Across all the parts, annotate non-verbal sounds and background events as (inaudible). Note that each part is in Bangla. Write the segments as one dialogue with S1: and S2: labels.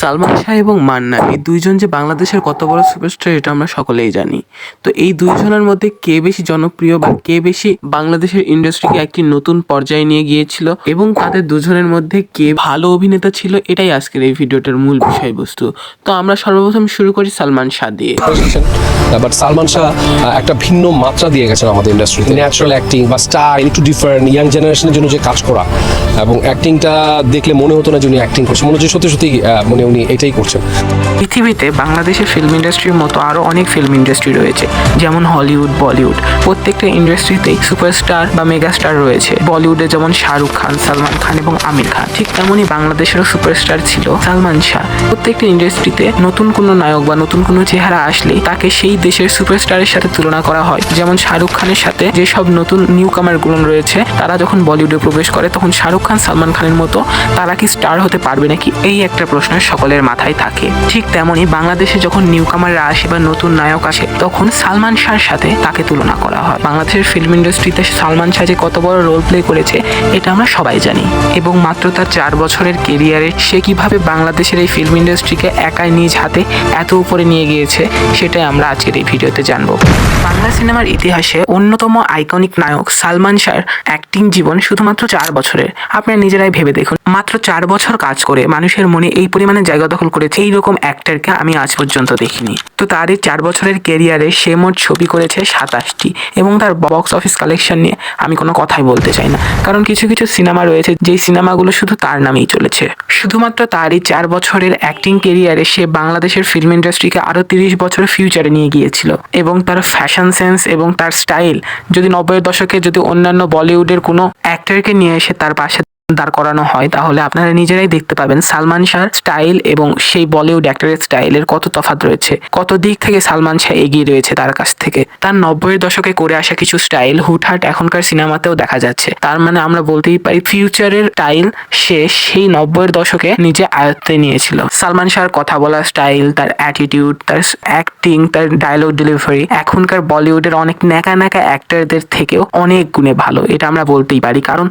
S1: সালমান শাহ এবং মান্না, এই দুইজন যে বাংলাদেশের কত বড় সুপারস্টার এটা আমরা সকলেই জানি। তো এই দুইজনের মধ্যে কে বেশি জনপ্রিয় বা কে বেশি বাংলাদেশের ইন্ডাস্ট্রিকে একটি নতুন পর্যায়ে নিয়ে গিয়েছিল এবং তাদের দুজনের মধ্যে কে ভালো অভিনেতা ছিল এটাই আজকের এই ভিডিওটার মূল বিষয়বস্তু। তো আমরা সর্বপ্রথম শুরু করি সালমান শাহ দিয়ে।
S2: সালমান শাহ একটা ভিন্ন মাত্রা দিয়ে গেছেন আমাদের ইন্ডাস্ট্রিতে ন্যাচারাল অ্যাক্টিং বা স্টাইল একটু ডিফারেন্ট ইয়াং জেনারেশনের জন্য যে কাজ করা। এবং অ্যাক্টিংটা দেখলে মনে হতো না যে উনি অ্যাক্টিং করছে। মনে হচ্ছে সত্যি সত্যি মানে উনি এটাই করছেন।
S3: পৃথিবীতে বাংলাদেশের ফিল্ম ইন্ডাস্ট্রির মতো আরও অনেক ফিল্ম ইন্ডাস্ট্রি রয়েছে, যেমন হলিউড বলিউড প্রত্যেকটা ইন্ডাস্ট্রিতেই সুপারস্টার বা মেগাস্টার রয়েছে। বলিউডে যেমন শাহরুখ খান সালমান খান এবং আমির খান ঠিক তেমনই বাংলাদেশেরও সুপারস্টার ছিল সালমান শাহ প্রত্যেকটা ইন্ডাস্ট্রিতে নতুন কোনো নায়ক বা নতুন কোনো চেহারা আসলেই তাকে সেই দেশের সুপারস্টারের সাথে তুলনা করা হয়। যেমন শাহরুখ খানের সাথে যেসব নতুন নিউ কামারগুলো রয়েছে, তারা যখন বলিউডে প্রবেশ করে, তখন শাহরুখ খান সালমান খানের মতো তারা কি স্টার হতে পারবে নাকি? এই একটা প্রশ্ন সকলের মাথায় থাকে। ঠিক তেমনই বাংলাদেশে যখন নিউ কামাররা আসে বা নতুন নায়ক আসে, তখন সালমান শাহর সাথে তাকে তুলনা করা হয়। বাংলাদেশের ফিল্ম ইন্ডাস্ট্রিতে সালমান শাহ যে কত বড় রোল প্লে করেছে, এটা আমরা সবাই জানি। এবং মাত্র তার চার বছরের কেরিয়ারে সে কীভাবে বাংলাদেশের এই ফিল্ম ইন্ডাস্ট্রিকে একাই নিজ হাতে এত উপরে নিয়ে গিয়েছে, সেটাই আমরা আজকের এই ভিডিওতে জানব। বাংলা সিনেমার ইতিহাসে অন্যতম আইকনিক নায়ক সালমান শাহর অ্যাক্টিং জীবন শুধুমাত্র চার বছরের। আপনারা নিজেরাই ভেবে দেখুন, মাত্র চার বছর কাজ করে মানুষের মনে এই পরিমাণে জায়গা দখল করেছে এইরকম অ্যাক্টরকে আমি আজ পর্যন্ত দেখিনি। তো তার এই চার বছরের কেরিয়ারে সে মোট ছবি করেছে সাতাশটি এবং তার বক্স অফিস কালেকশন নিয়ে আমি কোনো কথাই বলতে চাই না। কারণ কিছু কিছু সিনেমা রয়েছে, যেই সিনেমাগুলো শুধু তার নামেই চলেছে। শুধুমাত্র তার এই চার বছরের অ্যাক্টিং কেরিয়ারে সে বাংলাদেশের ফিল্ম ইন্ডাস্ট্রিকে আরও তিরিশ বছর ফিউচারে নিয়ে গিয়েছিল। এবং তার ফ্যাশন সেন্স এবং তার স্টাইল যদি নব্বইয়ের দশকে যদি অন্যান্য বলিউডের কোনো অ্যাক্টরকে নিয়ে এসে তার পাশে দাঁড় করানো হয়, তাহলে আপনারা নিজেরাই দেখতে পাবেন সালমান শাহর স্টাইল এবং সেই বলিউড অ্যাক্টরের স্টাইলের কত তফাৎ রয়েছে। কত দিক থেকে সালমান শাহ এগিয়ে রয়েছে তার কাছ থেকে। তার নব্বইয়ের দশকে করে আসা কিছু স্টাইল হুটহাট এখনকার সিনেমাতেও দেখা যাচ্ছে। তার মানে আমরা বলতেই পারি ফিউচারের স্টাইল সে সেই নব্বইয়ের দশকে নিজে আয়ত্তে নিয়েছিল। সালমান শাহর কথা বলার স্টাইল, তার অ্যাটিটিউড তার অ্যাক্টিং তার ডায়লগ ডেলিভারি এখনকার বলিউডের অনেক ন্যাকা ন্যাকা অ্যাক্টারদের থেকেও অনেক গুণে ভালো। এটা আমরা বলতেই পারি। কারণ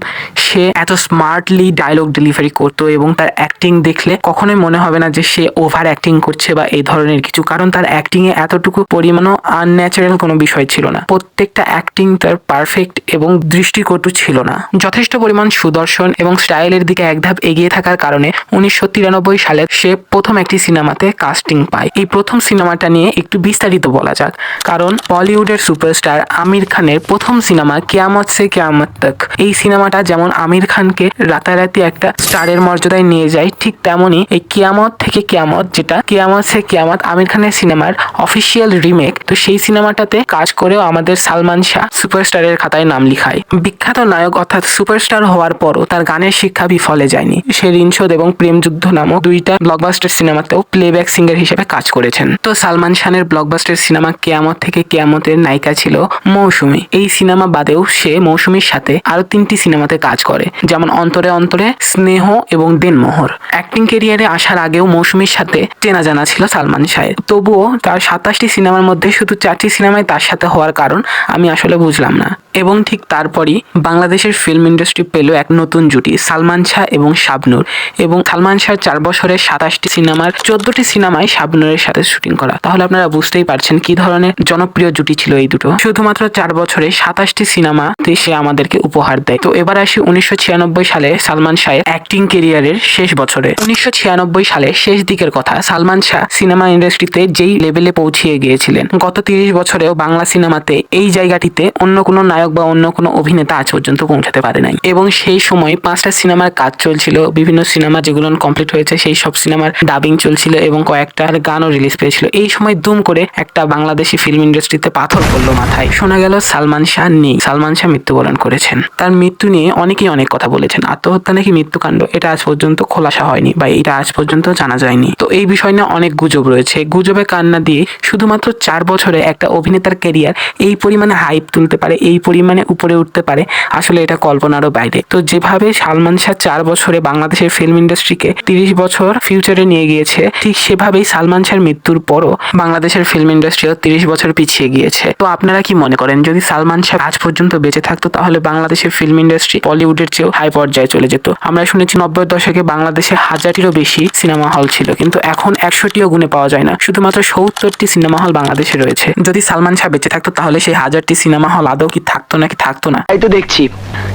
S3: সে এত স্মার্টলি ডায়লগ ডেলিভারি করতো এবং তার অ্যাক্টিং দেখলে কখনোই মনে হবে না যে সে ওভার অ্যাক্টিং করছে বা এই ধরনের কিছু। কারণ তার অ্যাক্টিং এ এতটুকু পরিমাণও আনন্যাচারাল কোনো বিষয় ছিল না। প্রত্যেকটা অ্যাক্টিং তার পারফেক্ট এবং দৃষ্টিকটু ছিল না। যথেষ্ট পরিমাণ সুদর্শন এবং স্টাইলের দিকে এক ধাপ এগিয়ে থাকার কারণে উনিশশো তিরানব্বই সালে সে প্রথম একটি সিনেমাতে কাস্টিং পায়। এই প্রথম সিনেমাটা নিয়ে একটু বিস্তারিত বলা যাক। কারণ বলিউডের সুপারস্টার আমির খানের প্রথম সিনেমা কেয়ামত সে কেয়ামত তক। এই সিনেমাটা যেমন আমির খানকে রাতারাতি একটা স্টারের মর্যাদায় নিয়ে যায়, ঠিক তেমনই এই কেয়ামত থেকে কেয়ামত যেটা, কেয়ামত সে কেয়ামত আমির খানের সিনেমার অফিসিয়াল রিমেক তো সেই সিনেমাটাতে কাজ করেও আমাদের সালমান শাহ সুপারস্টারের খাতায় নাম লিখায়। বিখ্যাত নায়ক অর্থাৎ সুপারস্টার হওয়ার পরও তার গানের শিক্ষা বিফলে যায়নি। সে ঋণশোধ এবং প্রেমযুদ্ধ নামক দুইটা ব্লকবাস্টার সিনেমাতেও প্লেব্যাক সিঙ্গার হিসেবে কাজ করেছেন। তো সালমান শানের ব্লকবাস্টার সিনেমা কেয়ামত থেকে কেয়ামতের নায়িকা ছিল মৌসুমী। এই সিনেমা বাদেও সে মৌসুমীর সাথে আরও তিনটি সিনেমাতে কাজ করে, যেমন অন্তরে অন্তরে স্নেহ এবং দিনমোহর। অ্যাক্টিং কেরিয়ারে আসার আগেও মৌসুমীর সাথে চেনা জানা ছিল সালমান শাহের। তবুও তার সাতাশটি সিনেমার মধ্যে শুধু চারটি সিনেমায় তার সাথে হওয়ার কারণ আমি আসলে বুঝলাম না। এবং ঠিক তারপরই বাংলাদেশের ফিল্ম ইন্ডাস্ট্রি পেল এক নতুন জুটি, সালমান শাহ এবং শাবনূর। এবং সালমান শাহ চার বছরের সাতাশটি সিনেমার চোদ্দটি সিনেমায় শাবনূরের সাথে শুটিং করা। তাহলে আপনারা বুঝতেই পারছেন কি ধরনের জনপ্রিয় জুটি ছিল এই দুটো। শুধুমাত্র চার বছরে সাতাশটি সিনেমাতে সে আমাদেরকে উপহার দেয়। তো এবার আসি উনিশশো ছিয়ানব্বই সালে সালমান শাহের অ্যাক্টিং কেরিয়ারের শেষ বছরে। উনিশশো ছিয়ানব্বই সালে শেষ দিকের কথা, সালমান শাহ সিনেমা ইন্ডাস্ট্রিতে যেই লেভেলে পৌঁছিয়ে গিয়েছিলেন। গত তিরিশ বছরেও বাংলা সিনেমাতে এই জায়গাটিতে অন্য কোনো নায়ক বা অন্য কোনো অভিনেতা আজ পর্যন্ত পৌঁছাতে পারে নাই। এবং সেই সময় পাঁচটা সিনেমার কাজ চলছিল, বিভিন্ন সিনেমা যেগুলো কমপ্লিট হয়েছে, সেই সব সিনেমার ডাবিং চলছিল এবং কয়েকটা গানও রিলিজ পেয়েছিল। এই সময় দুম করে একটা বাংলাদেশি ফিল্ম ইন্ডাস্ট্রিতে পাথর পড়ল মাথায়। শোনা গেল সালমান শাহ নেই। সালমান শাহ মৃত্যুবরণ করেছেন। তার মৃত্যু নিয়ে অনেকেই অনেক কথা বলেছেন। আত্মহত্যা নাকি মৃত্যুকাণ্ড? এটা আজ পর্যন্ত খোলাসা হয়নি বা এটা আজ পর্যন্ত জানা যায়নি। তো এই বিষয় নিয়ে অনেক গুজব রয়েছে। গুজবে কান্না দিয়ে শুধুমাত্র চার বছরে একটা অভিনেতার ক্যারিয়ার এই পরিমাণে হাইপ তুলতে পারে, এই পরিমাণে উপরে উঠতে পারে, আসলে এটা কল্পনারও বাইরে। তো যেভাবে সালমান শাহ চার বছরে বাংলাদেশের ফিল্ম ইন্ডাস্ট্রিকে তিরিশ বছর ফিউচারে নিয়ে গিয়েছে, ঠিক সেভাবেই সালমান শাহর মৃত্যুর পরও বাংলাদেশের ফিল্ম ইন্ডাস্ট্রিও তিরিশ বছর পিছিয়ে গিয়েছে। তো আপনারা কি মনে করেন, যদি সালমান শাহ আজ পর্যন্ত বেঁচে থাকতো, তাহলে বাংলাদেশের ফিল্ম ইন্ডাস্ট্রি বলিউডের চেয়েও হাই পর্যায়ে চলে যেত। আমরা শুনেছি নব্বই দশকে বাংলাদেশে হাজারটিরও বেশি সিনেমা হল ছিল, কিন্তু এখন একশোটিও গুণে পাওয়া যায় না। শুধুমাত্র সত্তরটি সিনেমা হল বাংলাদেশে রয়েছে। যদি সালমান শাহ বেঁচে থাকতো, তাহলে সেই হাজারটি সিনেমা হল আদৌ কি থাকতো নাকি থাকতো না?
S4: তাই তো দেখছি।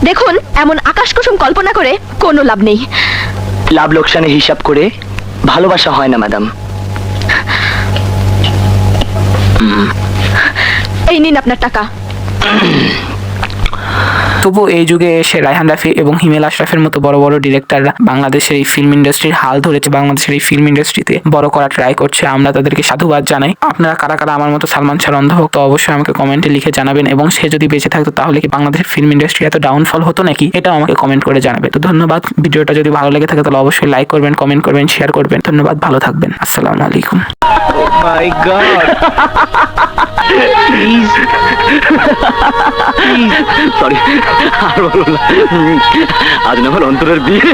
S5: দেখুন এমন আকাশ কুসুম কল্পনা করে কোনো লাভ নেই।
S4: লাভ লোকসানের হিসাব করে ভালোবাসা হয় না ম্যাডাম।
S5: এই নিন আপনার টাকা। (clears throat)
S3: তবু এই যুগে এসে রায়হান রাফি এবং হিমেল আশরাফের মতো বড় বড় ডিরেক্টররা বাংলাদেশের এই ফিল্ম ইন্ডাস্ট্রির হাল ধরেছে, বাংলাদেশের এই ফিল্ম ইন্ডাস্ট্রিতে বড় করা ট্রাই করছে। আমরা তাদেরকে সাধুবাদ জানাই। আপনারা কারা কারা আমার মতো সালমান শাহ অন্ধভক্ত অবশ্যই আমাকে কমেন্টে লিখে জানাবেন এবং সে যদি বেঁচে থাকতো, তাহলে কি বাংলাদেশের ফিল্ম ইন্ডাস্ট্রি এত ডাউনফল হতো নাকি? এটাও আমাকে কমেন্ট করে জানাবে। তো ধন্যবাদ। ভিডিওটা যদি ভালো লেগে থাকে, তাহলে অবশ্যই লাইক করবেন কমেন্ট করবেন শেয়ার করবেন। ধন্যবাদ, ভালো থাকবেন। আসসালামু আলাইকুম।
S4: মাই গড (laughs) প্লিজ সরি আর বলো না। আজ না হল অন্তরের বিয়ে।